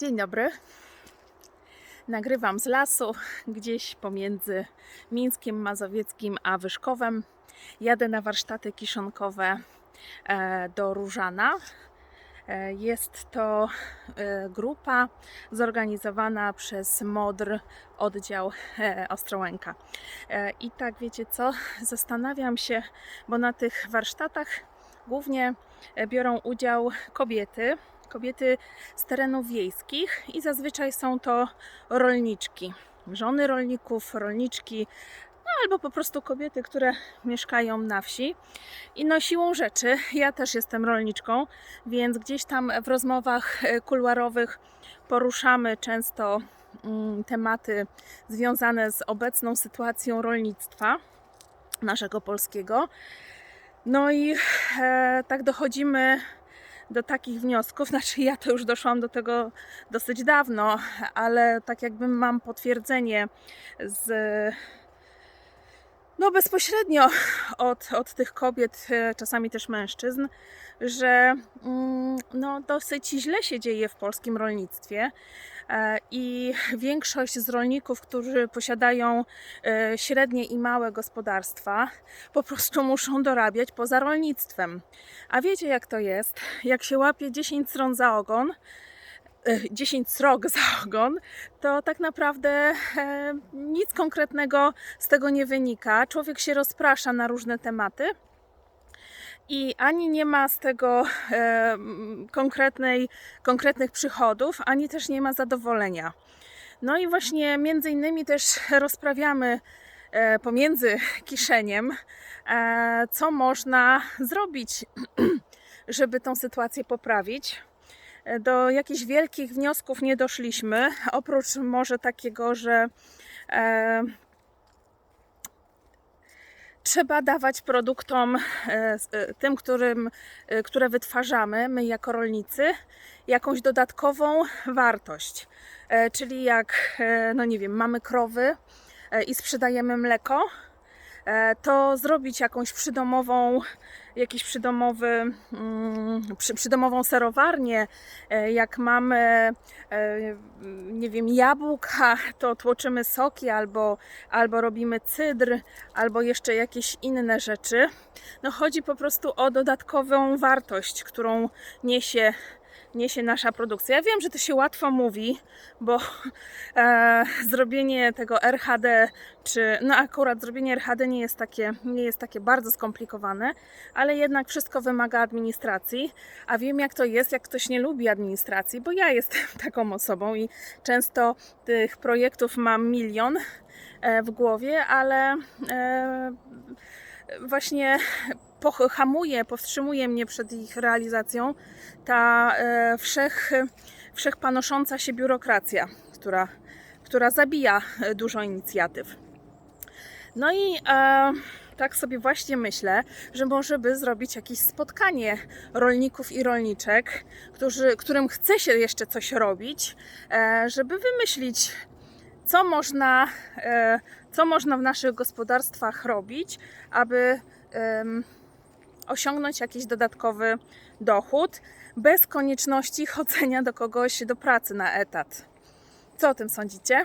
Dzień dobry. Nagrywam z lasu, gdzieś pomiędzy Mińskiem Mazowieckim a Wyszkowem. Jadę na warsztaty kiszonkowe e, do Różana. E, Jest to e, grupa zorganizowana przez MODR, oddział Ostrołęka. I tak wiecie co, zastanawiam się, bo na tych warsztatach głównie biorą udział kobiety, kobiety z terenów wiejskich i zazwyczaj są to rolniczki, żony rolników, rolniczki, no albo po prostu kobiety, które mieszkają na wsi. I no siłą rzeczy, ja też jestem rolniczką, więc gdzieś tam w rozmowach e, kuluarowych poruszamy często mm, tematy związane z obecną sytuacją rolnictwa naszego polskiego. No i e, tak dochodzimy do takich wniosków. Znaczy, ja to już doszłam do tego dosyć dawno, ale tak jakby mam potwierdzenie z. No, bezpośrednio od, od tych kobiet, e, czasami też mężczyzn, że mm, no, dosyć źle się dzieje w polskim rolnictwie. E, I większość z rolników, którzy posiadają e, średnie i małe gospodarstwa, po prostu muszą dorabiać poza rolnictwem. A wiecie, jak to jest? Jak się łapie 10 stron za ogon, 10 srok za ogon, to tak naprawdę e, nic konkretnego z tego nie wynika. Człowiek się rozprasza na różne tematy. I ani nie ma z tego e, konkretnej, konkretnych przychodów, ani też nie ma zadowolenia. No i właśnie między innymi też rozprawiamy e, pomiędzy kiszeniem, e, co można zrobić, żeby tą sytuację poprawić. Do jakichś wielkich wniosków nie doszliśmy, oprócz może takiego, że e, trzeba dawać produktom, e, e, tym, którym, e, które wytwarzamy, my jako rolnicy, jakąś dodatkową wartość. Czyli jak, no nie wiem, mamy krowy i sprzedajemy mleko, to zrobić jakąś przydomową, jakiś przydomowy, mm, przy, przydomową serowarnię. E, Jak mamy, e, nie wiem, jabłka, to tłoczymy soki albo, albo robimy cydr, albo jeszcze jakieś inne rzeczy. No chodzi po prostu o dodatkową wartość, którą niesie niesie nasza produkcja. Ja wiem, że to się łatwo mówi, bo e, zrobienie tego RHD, czy no akurat zrobienie RHD nie jest, takie, nie jest takie bardzo skomplikowane, ale jednak wszystko wymaga administracji, a wiem jak to jest, jak ktoś nie lubi administracji, bo ja jestem taką osobą i często tych projektów mam milion e, w głowie, ale e, właśnie hamuje, powstrzymuje mnie przed ich realizacją ta e, wszech, wszechpanosząca się biurokracja, która, która zabija e, dużo inicjatyw. No i e, tak sobie właśnie myślę, że może by zrobić jakieś spotkanie rolników i rolniczek, którzy, którym chce się jeszcze coś robić, e, żeby wymyślić, co można, e, co można w naszych gospodarstwach robić, aby osiągnąć jakiś dodatkowy dochód bez konieczności chodzenia do kogoś do pracy na etat. Co o tym sądzicie?